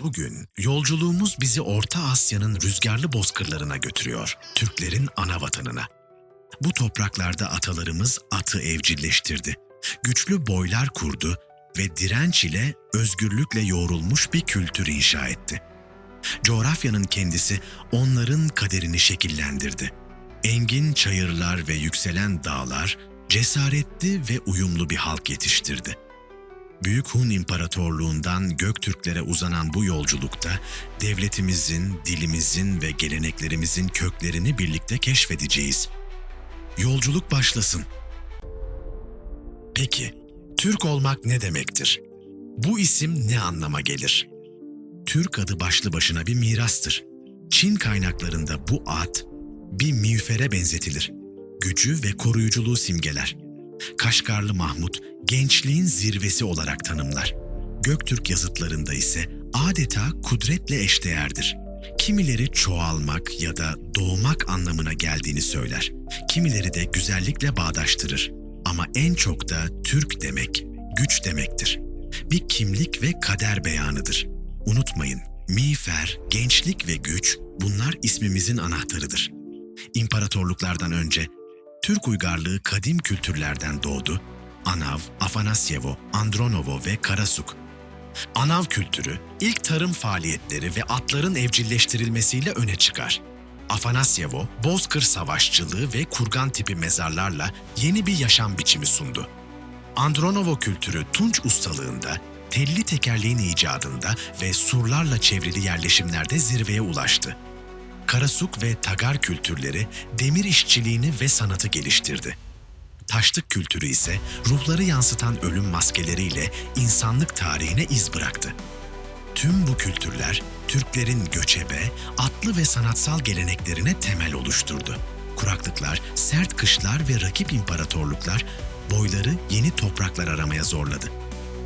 Bugün yolculuğumuz bizi Orta Asya'nın rüzgarlı bozkırlarına götürüyor, Türklerin ana vatanına. Bu topraklarda atalarımız atı evcilleştirdi, güçlü boylar kurdu ve direnç ile özgürlükle yoğrulmuş bir kültür inşa etti. Coğrafyanın kendisi onların kaderini şekillendirdi. Engin çayırlar ve yükselen dağlar cesaretli ve uyumlu bir halk yetiştirdi. Büyük Hun İmparatorluğundan Göktürklere uzanan bu yolculukta devletimizin, dilimizin ve geleneklerimizin köklerini birlikte keşfedeceğiz. Yolculuk başlasın. Peki, Türk olmak ne demektir? Bu isim ne anlama gelir? Türk adı başlı başına bir mirastır. Çin kaynaklarında bu ad bir miğfere benzetilir. Gücü ve koruyuculuğu simgeler. Kaşgarlı Mahmut gençliğin zirvesi olarak tanımlar. Göktürk yazıtlarında ise adeta kudretle eşdeğerdir. Kimileri çoğalmak ya da doğmak anlamına geldiğini söyler. Kimileri de güzellikle bağdaştırır. Ama en çok da Türk demek, güç demektir. Bir kimlik ve kader beyanıdır. Unutmayın, miğfer, gençlik ve güç bunlar ismimizin anahtarıdır. İmparatorluklardan önce Türk uygarlığı kadim kültürlerden doğdu. Anav, Afanasyevo, Andronovo ve Karasuk. Anav kültürü ilk tarım faaliyetleri ve atların evcilleştirilmesiyle öne çıkar. Afanasyevo, bozkır savaşçılığı ve kurgan tipi mezarlarla yeni bir yaşam biçimi sundu. Andronovo kültürü Tunç ustalığında, telli tekerleğin icadında ve surlarla çevrili yerleşimlerde zirveye ulaştı. Karasuk ve Tagar kültürleri demir işçiliğini ve sanatı geliştirdi. Taşlık kültürü ise ruhları yansıtan ölüm maskeleriyle insanlık tarihine iz bıraktı. Tüm bu kültürler Türklerin göçebe, atlı ve sanatsal geleneklerine temel oluşturdu. Kuraklıklar, sert kışlar ve rakip imparatorluklar boyları yeni topraklar aramaya zorladı.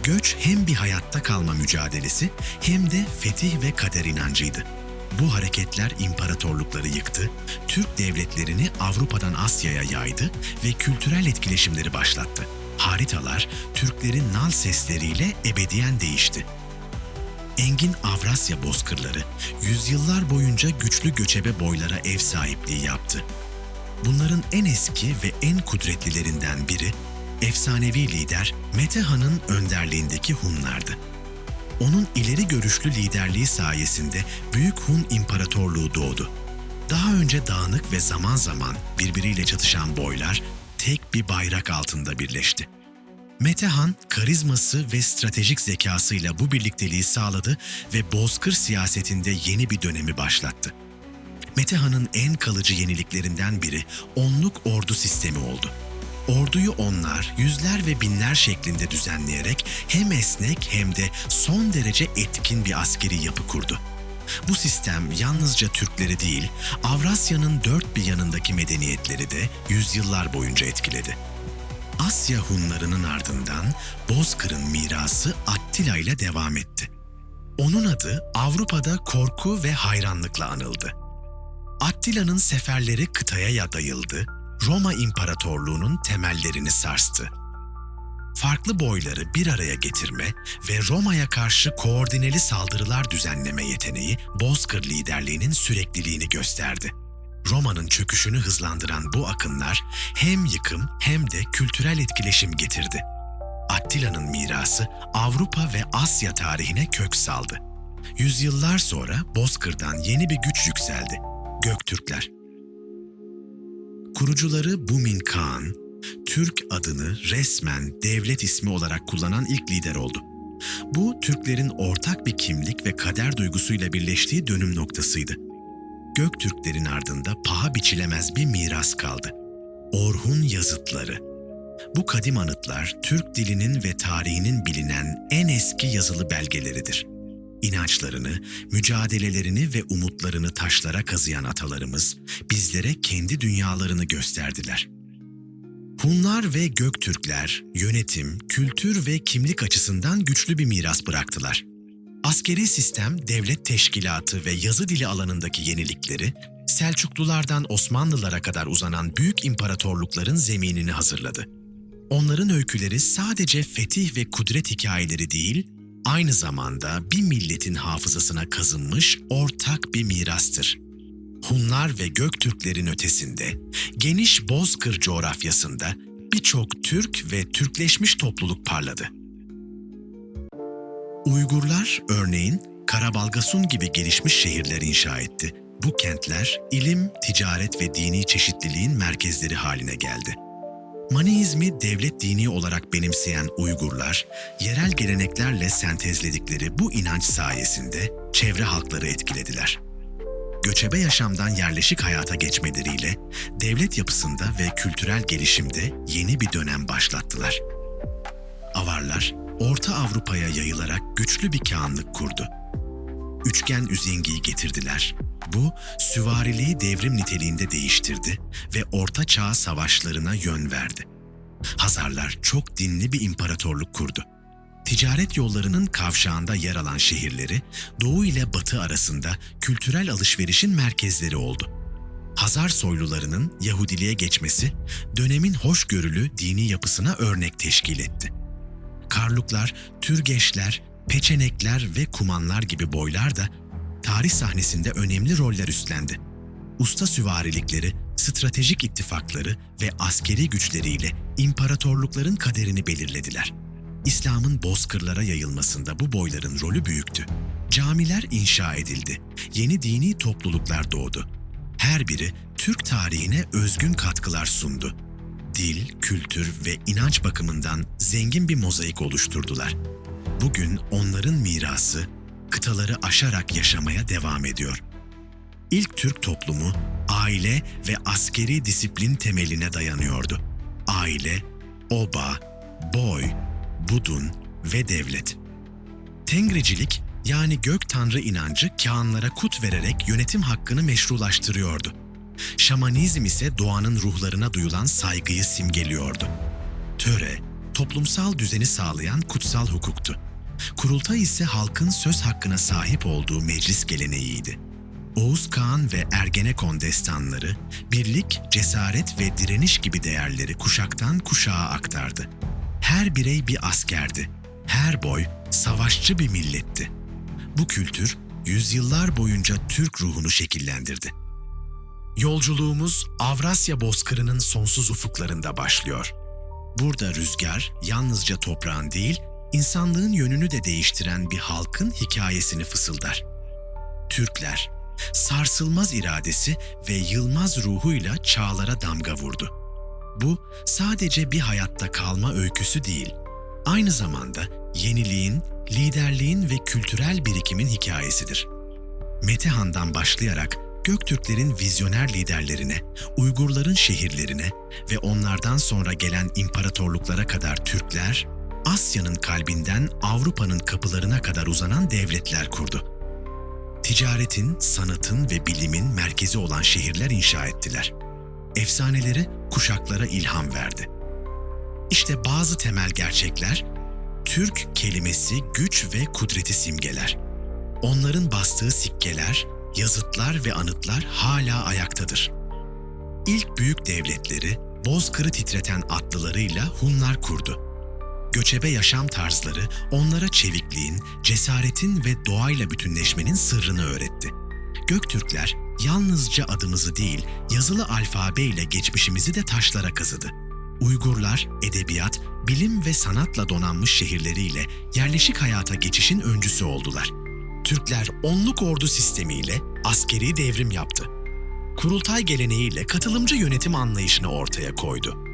Göç hem bir hayatta kalma mücadelesi hem de fetih ve kader inancıydı. Bu hareketler imparatorlukları yıktı, Türk devletlerini Avrupa'dan Asya'ya yaydı ve kültürel etkileşimleri başlattı. Haritalar Türklerin nal sesleriyle ebediyen değişti. Engin Avrasya bozkırları yüzyıllar boyunca güçlü göçebe boylara ev sahipliği yaptı. Bunların en eski ve en kudretlilerinden biri efsanevi lider Metehan'ın önderliğindeki Hunlardı. Onun ileri görüşlü liderliği sayesinde Büyük Hun İmparatorluğu doğdu. Daha önce dağınık ve zaman zaman birbiriyle çatışan boylar tek bir bayrak altında birleşti. Metehan, karizması ve stratejik zekasıyla bu birlikteliği sağladı ve bozkır siyasetinde yeni bir dönemi başlattı. Metehan'ın en kalıcı yeniliklerinden biri onluk ordu sistemi oldu. Orduyu onlar yüzler ve binler şeklinde düzenleyerek hem esnek hem de son derece etkin bir askeri yapı kurdu. Bu sistem yalnızca Türkleri değil, Avrasya'nın dört bir yanındaki medeniyetleri de yüzyıllar boyunca etkiledi. Asya Hunlarının ardından Bozkır'ın mirası Attila ile devam etti. Onun adı Avrupa'da korku ve hayranlıkla anıldı. Attila'nın seferleri kıtaya yadayıldı, Roma İmparatorluğu'nun temellerini sarstı. Farklı boyları bir araya getirme ve Roma'ya karşı koordineli saldırılar düzenleme yeteneği Bozkır liderliğinin sürekliliğini gösterdi. Roma'nın çöküşünü hızlandıran bu akınlar hem yıkım hem de kültürel etkileşim getirdi. Attila'nın mirası Avrupa ve Asya tarihine kök saldı. Yüzyıllar sonra Bozkır'dan yeni bir güç yükseldi. Göktürkler. Kurucuları Bumin Kağan, Türk adını resmen devlet ismi olarak kullanan ilk lider oldu. Bu Türklerin ortak bir kimlik ve kader duygusuyla birleştiği dönüm noktasıydı. Göktürklerin ardında paha biçilemez bir miras kaldı. Orhun yazıtları. Bu kadim anıtlar Türk dilinin ve tarihinin bilinen en eski yazılı belgeleridir. İnançlarını, mücadelelerini ve umutlarını taşlara kazıyan atalarımız bizlere kendi dünyalarını gösterdiler. Hunlar ve Göktürkler yönetim, kültür ve kimlik açısından güçlü bir miras bıraktılar. Askeri sistem, devlet teşkilatı ve yazı dili alanındaki yenilikleri, Selçuklulardan Osmanlılara kadar uzanan büyük imparatorlukların zeminini hazırladı. Onların öyküleri sadece fetih ve kudret hikayeleri değil, aynı zamanda bir milletin hafızasına kazınmış ortak bir mirastır. Hunlar ve Göktürklerin ötesinde, geniş Bozkır coğrafyasında birçok Türk ve Türkleşmiş topluluk parladı. Uygurlar örneğin Karabalgasun gibi gelişmiş şehirler inşa etti. Bu kentler ilim, ticaret ve dini çeşitliliğin merkezleri haline geldi. Maniizmi devlet dini olarak benimseyen Uygurlar, yerel geleneklerle sentezledikleri bu inanç sayesinde çevre halkları etkilediler. Göçebe yaşamdan yerleşik hayata geçmeleriyle devlet yapısında ve kültürel gelişimde yeni bir dönem başlattılar. Avarlar, Orta Avrupa'ya yayılarak güçlü bir kağanlık kurdu. Üçgen üzengiyi getirdiler. Bu, süvariliği devrim niteliğinde değiştirdi ve Orta Çağ savaşlarına yön verdi. Hazarlar çok dinli bir imparatorluk kurdu. Ticaret yollarının kavşağında yer alan şehirleri, Doğu ile Batı arasında kültürel alışverişin merkezleri oldu. Hazar soylularının Yahudiliğe geçmesi, dönemin hoşgörülü dini yapısına örnek teşkil etti. Karluklar, Türgeçler, Peçenekler ve Kumanlar gibi boylar da tarih sahnesinde önemli roller üstlendi. Usta süvarilikleri, stratejik ittifakları ve askeri güçleriyle imparatorlukların kaderini belirlediler. İslam'ın bozkırlara yayılmasında bu boyların rolü büyüktü. Camiler inşa edildi, yeni dini topluluklar doğdu. Her biri Türk tarihine özgün katkılar sundu. Dil, kültür ve inanç bakımından zengin bir mozaik oluşturdular. Bugün onların mirası kıtaları aşarak yaşamaya devam ediyor. İlk Türk toplumu aile ve askeri disiplin temeline dayanıyordu. Aile, oba, boy, budun ve devlet. Tengricilik yani gök tanrı inancı kağanlara kut vererek yönetim hakkını meşrulaştırıyordu. Şamanizm ise doğanın ruhlarına duyulan saygıyı simgeliyordu. Töre, toplumsal düzeni sağlayan kutsal hukuktu. Kurultay ise halkın söz hakkına sahip olduğu meclis geleneğiydi. Oğuz Kağan ve Ergenekon destanları, birlik, cesaret ve direniş gibi değerleri kuşaktan kuşağa aktardı. Her birey bir askerdi. Her boy savaşçı bir milletti. Bu kültür yüzyıllar boyunca Türk ruhunu şekillendirdi. Yolculuğumuz Avrasya Bozkırı'nın sonsuz ufuklarında başlıyor. Burada rüzgar yalnızca toprağın değil, insanlığın yönünü de değiştiren bir halkın hikayesini fısıldar. Türkler, sarsılmaz iradesi ve yılmaz ruhuyla çağlara damga vurdu. Bu sadece bir hayatta kalma öyküsü değil, aynı zamanda yeniliğin, liderliğin ve kültürel birikimin hikayesidir. Metehan'dan başlayarak Göktürklerin vizyoner liderlerine, Uygurların şehirlerine ve onlardan sonra gelen imparatorluklara kadar Türkler, Asya'nın kalbinden Avrupa'nın kapılarına kadar uzanan devletler kurdu. Ticaretin, sanatın ve bilimin merkezi olan şehirler inşa ettiler. Efsaneleri kuşaklara ilham verdi. İşte bazı temel gerçekler, Türk kelimesi güç ve kudreti simgeler. Onların bastığı sikkeler, yazıtlar ve anıtlar hala ayaktadır. İlk büyük devletleri bozkırı titreten atlılarıyla Hunlar kurdu. Göçebe yaşam tarzları onlara çevikliğin, cesaretin ve doğayla bütünleşmenin sırrını öğretti. Göktürkler yalnızca adımızı değil, yazılı alfabe ile geçmişimizi de taşlara kazıdı. Uygurlar, edebiyat, bilim ve sanatla donanmış şehirleriyle yerleşik hayata geçişin öncüsü oldular. Türkler onluk ordu sistemiyle askeri devrim yaptı. Kurultay geleneğiyle katılımcı yönetim anlayışını ortaya koydu.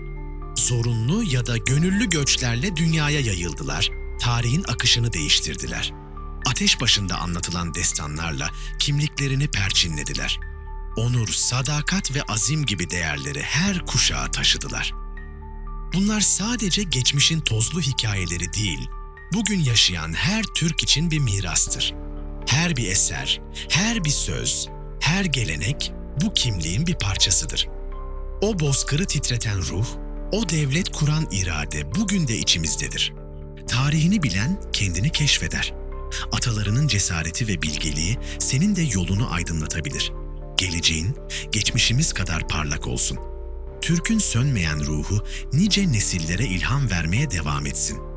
Zorunlu ya da gönüllü göçlerle dünyaya yayıldılar, tarihin akışını değiştirdiler. Ateş başında anlatılan destanlarla kimliklerini perçinlediler. Onur, sadakat ve azim gibi değerleri her kuşağa taşıdılar. Bunlar sadece geçmişin tozlu hikayeleri değil, bugün yaşayan her Türk için bir mirastır. Her bir eser, her bir söz, her gelenek bu kimliğin bir parçasıdır. O bozkırı titreten ruh, o devlet kuran irade bugün de içimizdedir. Tarihini bilen kendini keşfeder. Atalarının cesareti ve bilgeliği senin de yolunu aydınlatabilir. Geleceğin geçmişimiz kadar parlak olsun. Türk'ün sönmeyen ruhu nice nesillere ilham vermeye devam etsin.''